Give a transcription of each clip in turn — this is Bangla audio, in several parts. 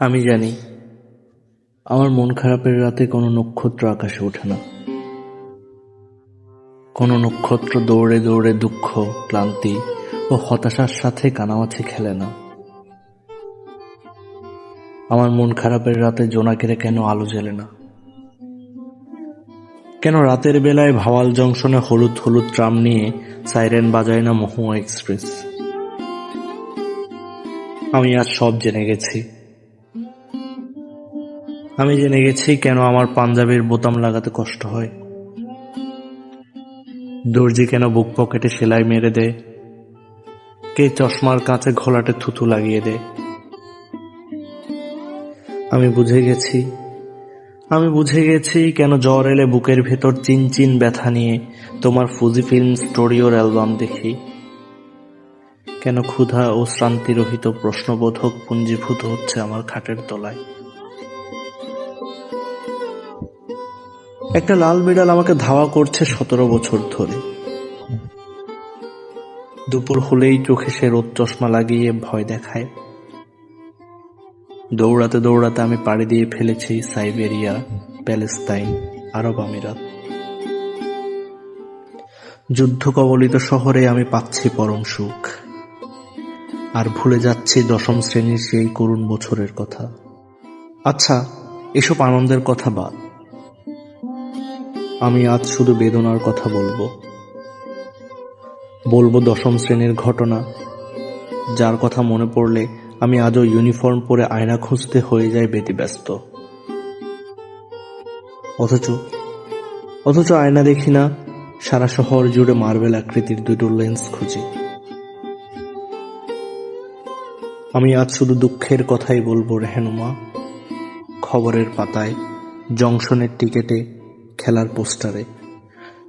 আমি জানি, আমার মন খারাপের রাতে কোনো নক্ষত্র আকাশে ওঠে না। কোনো নক্ষত্র দৌড়ে দৌড়ে দুঃখ, ক্লান্তি ও হতাশার সাথে কানামাছি খেলে না। আমার মন খারাপের রাতে জোনাকেরে কেন আলো জ্বলে না? কেন রাতের বেলায় ভাওয়াল জংশনে হলুদ হলুদ ট্রাম নিয়ে সাইরেন বাজায় না মহুয়া এক্সপ্রেস? আমি আজ সব জেনে গেছি। আমি জেনে গেছি কেন আমার পাঞ্জাবির বোতাম লাগাতে কষ্ট হয়। দর্জি কেন বুক পকেটে সেলাই মেরে দেয়? কে চশমার কাঁচে ঘোলাটে থুতু লাগিয়ে দেয়? আমি বুঝে গেছি, আমি বুঝে গেছি কেন জ্বর এলে বুকের ভেতর চিন চিন ব্যথা নিয়ে তোমার ফুজি ফিল্ম স্টোরিওর অ্যালবাম দেখি। কেন ক্ষুধা ও শ্রান্তিরহিত প্রশ্নবোধক পুঞ্জীভূত হচ্ছে আমার খাটের তলায়? একটা লাল বিড়াল আমাকে ধাওয়া করছে সতেরো বছর ধরে। দুপুর হলেই চোখে সে রোদ চশমা লাগিয়ে ভয় দেখায়। দৌড়াতে দৌড়াতে আমি পাড়ি দিয়ে ফেলেছি সাইবেরিয়া, প্যালেস্তাইন, আরব আমিরাত। যুদ্ধ কবলিত শহরে আমি পাচ্ছি পরম সুখ। আর ভুলে যাচ্ছি দশম শ্রেণির সেই করুণ বছরের কথা। আচ্ছা এসব আনন্দের কথা বাদ। আমি আজ শুধু বেদনার কথা বলব। বলব দশম শ্রেণির ঘটনা। যার কথা মনে পড়লে আমি আজও ইউনিফর্ম পরে আয়না খুঁজতে হয়ে যায় ব্যতিব্যস্ত। অথচ অথচ আয়না দেখি না, সারা শহর জুড়ে মার্বেল আকৃতির দুটো লেন্স খুঁজি। আমি আজ শুধু দুঃখের কথাই বলব রেহেনুমা খবরের পাতায়, জংশনের টিকেটে, খেলার পোস্টারে।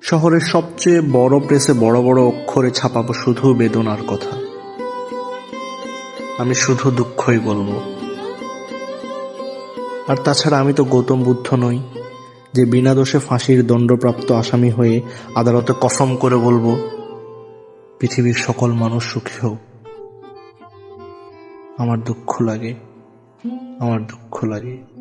শহরের সবচেয়ে বড় প্রেসে বড় বড় অক্ষরে ছাপাবো শুধু বেদনার কথা। আমি শুধু দুঃখই বলব। আর তাছাড়া আমি তো গৌতম বুদ্ধ নই, যে বিনা দোষে ফাঁসির দণ্ডপ্রাপ্ত আসামি হয়ে আদালতে কসম করে বলব, পৃথিবীর সকল মানুষ সুখী হোক। আমার দুঃখ লাগে, আমার দুঃখ লাগে।